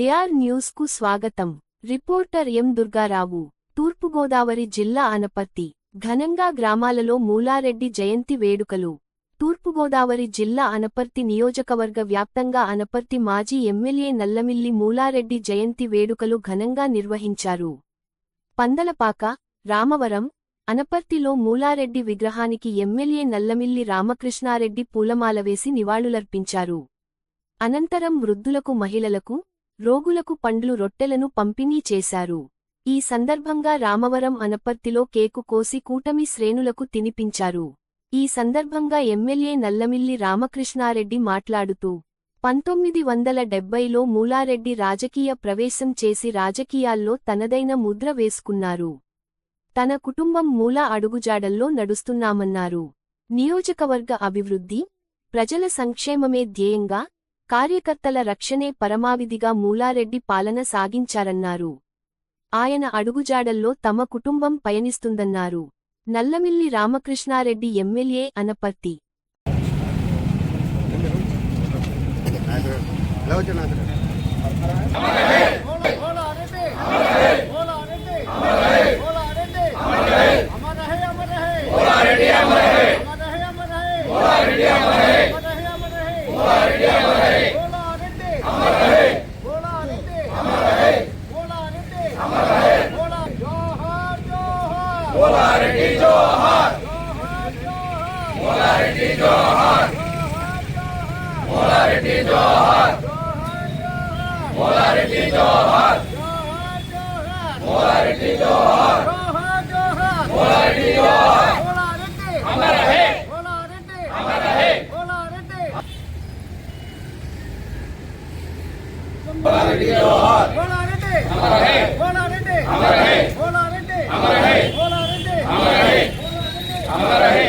DR న్యూస్కు స్వాగతం. Reporter ఎం దుర్గారావు తూర్పుగోదావరి జిల్లా అనపర్తి ఘనంగా గ్రామాలలో మూలారెడ్డి జయంతి వేడుకలు. తూర్పుగోదావరి జిల్లా అనపర్తి నియోజకవర్గ వ్యాప్తంగా అనపర్తి మాజీ ఎమ్మెల్యే నల్లమిల్లి మూలారెడ్డి జయంతి వేడుకలు ఘనంగా నిర్వహించారు. పందలపాక రామవరం అనపర్తిలో మూలారెడ్డి విగ్రహానికి ఎమ్మెల్యే నల్లమిల్లి రామకృష్ణారెడ్డి పూలమాల వేసి నివాళులర్పించారు. అనంతరం వృద్ధులకు మహిళలకు రోగులకు పండ్లు రొట్టెలను పంపిణీ చేశారు. ఈ సందర్భంగా రామవరం అనపర్తిలో కేకు కోసి కూటమి శ్రేణులకు తినిపించారు. ఈ సందర్భంగా ఎమ్మెల్యే నల్లమిల్లి రామకృష్ణారెడ్డి మాట్లాడుతూ పంతొమ్మిది వందల డెబ్బైలో మూలారెడ్డి రాజకీయ ప్రవేశం చేసి రాజకీయాల్లో తనదైన ముద్ర వేసుకున్నారు. తన కుటుంబం మూల అడుగుజాడల్లో నడుస్తున్నామన్నారు. నియోజకవర్గ అభివృద్ధి ప్రజల సంక్షేమమే ధ్యేయంగా కార్యకర్తల రక్షణే పరమావిధిగా మూలారెడ్డి పాలన సాగించారన్నారు. ఆయన అడుగుజాడల్లో తమ కుటుంబం పయనిస్తుందన్నారు. నల్లమిల్లి రామకృష్ణారెడ్డి ఎమ్మెల్యే అనపర్తి. बोला पोलारिटी जो हर पोलारिटी जो हर पोलारिटी जो हर पोलारिटी जो हर पोलारिटी जो हर पोलारिटी जो हर हमर रहे हमर रहे पोलारिटी जो हर हमर रहे रहे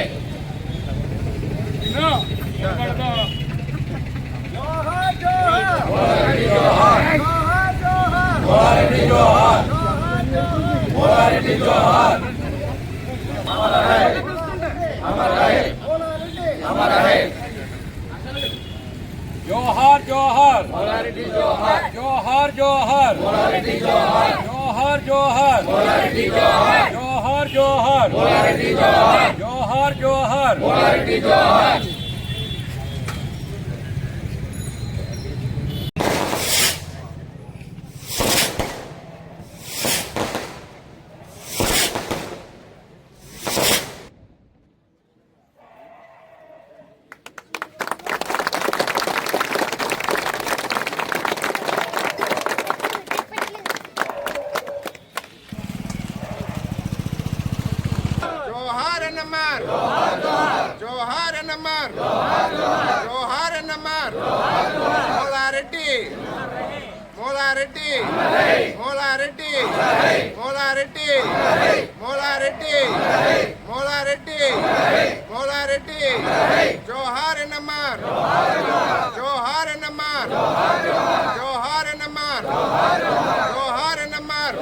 जोहार जोहार मोलारेड्डी जोहार जोहार जोहार मोलारेड्डी जोहार मोलारेड्डी जोहार जोहर जोहर जोहर जोहर जोहर మోలారెడ్డి. మోలారెడ్డి. మోలారెడ్డి. మోలారెడ్డి. మోలారెడ్డి. మోలారెడ్డి. జోహార్ ఎన్నమ్మార్ జోహార్ ఎన్నమ్మార్ జోహార్ ఎన్నమ్మార్ జోహార్ ఎన్నమ్మార్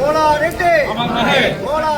ఓడా రెడ్డి! ఓడా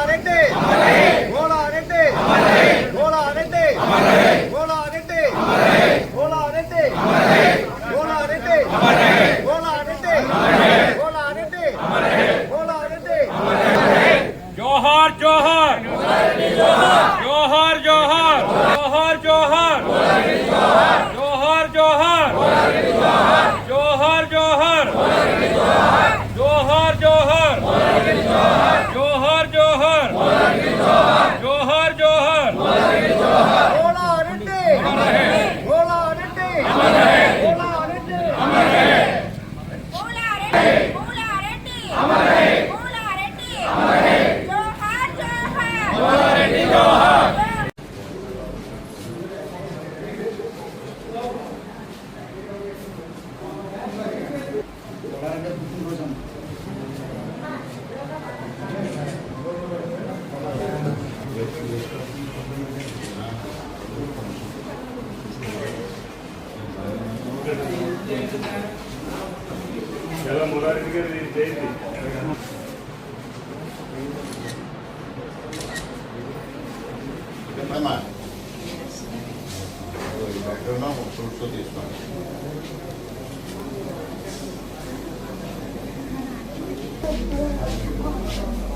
చెప్పమ్మా. ఎక్కడున్నా ఫ్రూట్స్ తీసుకోండి బోలా రెడ్డి అమర్ రహే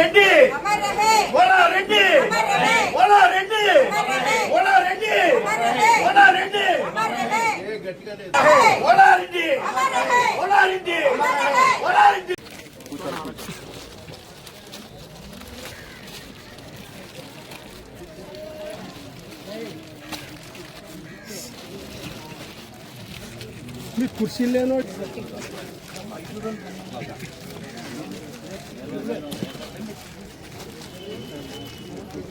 రెడ్డి అమర్ రహే బోలా రెడ్డి అమర్ రహే బోలా రెడ్డి అమర్ రహే బోలా రెడ్డి అమర్ రహే బోలా రెడ్డి అమర్ రహే బోలా రెడ్డి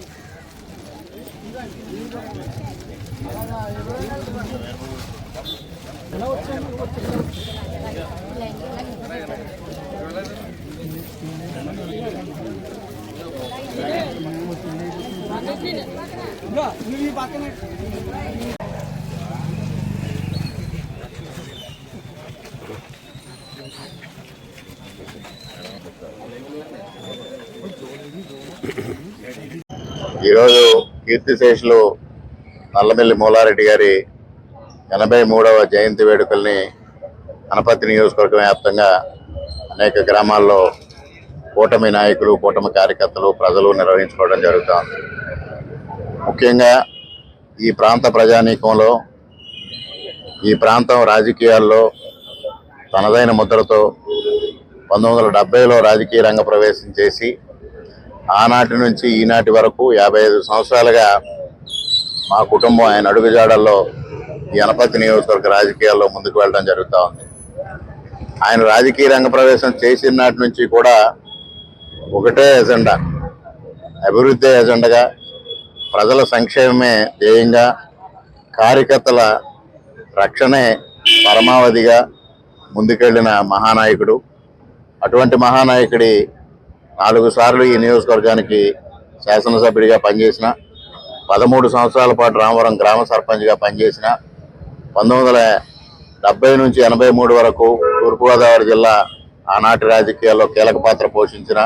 బోలా రెడ్డి ఈరోజు కీర్తిశేషులు నల్లమిల్లి మూలారెడ్డి గారి ఎనభై మూడవ జయంతి వేడుకల్ని అనపత్తి నియోజకవర్గం వ్యాప్తంగా అనేక గ్రామాల్లో కూటమి నాయకులు కూటమి కార్యకర్తలు ప్రజలు నిర్వహించుకోవడం జరుగుతోంది ముఖ్యంగా ఈ ప్రాంత ప్రజానీకంలో ఈ ప్రాంతం రాజకీయాల్లో తనదైన ముద్రతో పంతొమ్మిది వందల రాజకీయ రంగ ప్రవేశం చేసి ఆనాటి నుంచి ఈనాటి వరకు యాభై ఐదు సంవత్సరాలుగా మా కుటుంబం ఆయన అడుగుజాడల్లో ఈ అనపతి నియోజకవర్గ రాజకీయాల్లో ముందుకు వెళ్ళడం జరుగుతూ ఉంది. ఆయన రాజకీయ రంగ ప్రవేశం చేసిన నాటి నుంచి కూడా ఒకటే ఎజెండా అభివృద్ధి ఎజెండాగా ప్రజల సంక్షేమమే ధ్యేయంగా కార్యకర్తల రక్షణే పరమావధిగా ముందుకెళ్ళిన మహానాయకుడు. అటువంటి మహానాయకుడి నాలుగు సార్లు ఈ నియోజకవర్గానికి శాసనసభ్యుడిగా పనిచేసిన పదమూడు సంవత్సరాల పాటు రామవరం గ్రామ సర్పంచ్గా పనిచేసిన పంతొమ్మిది వందల డెబ్బై నుంచి ఎనభై మూడు వరకు తూర్పుగోదావరి జిల్లా ఆనాటి రాజకీయాల్లో కీలక పాత్ర పోషించిన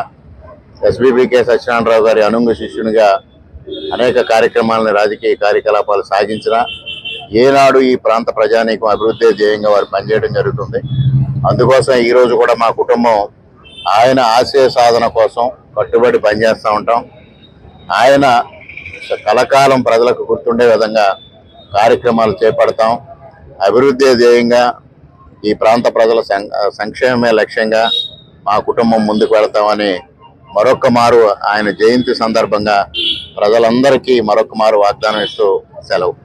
ఎస్బీబీకే సత్యనారాయణరావు గారి అనుంగ శిష్యునిగా అనేక కార్యక్రమాలను రాజకీయ కార్యకలాపాలు సాగించిన ఏనాడు ఈ ప్రాంత ప్రజానీకం అభివృద్ధి ధ్యేయంగా వారు పనిచేయడం జరుగుతుంది. అందుకోసం ఈరోజు కూడా మా కుటుంబం ఆయన ఆశయ సాధన కోసం కట్టుబడి పనిచేస్తూ ఉంటాం. ఆయన కలకాలం ప్రజలకు గుర్తుండే విధంగా కార్యక్రమాలు చేపడతాం. అభివృద్ధి ధ్యేయంగా ఈ ప్రాంత ప్రజల సం- సంక్షేమమే లక్ష్యంగా మా కుటుంబం ముందుకు వెళతామని మరొక మారు ఆయన జయంతి సందర్భంగా ప్రజలందరికీ మరొక మారు వాగ్దానం ఇస్తూ సెలవు.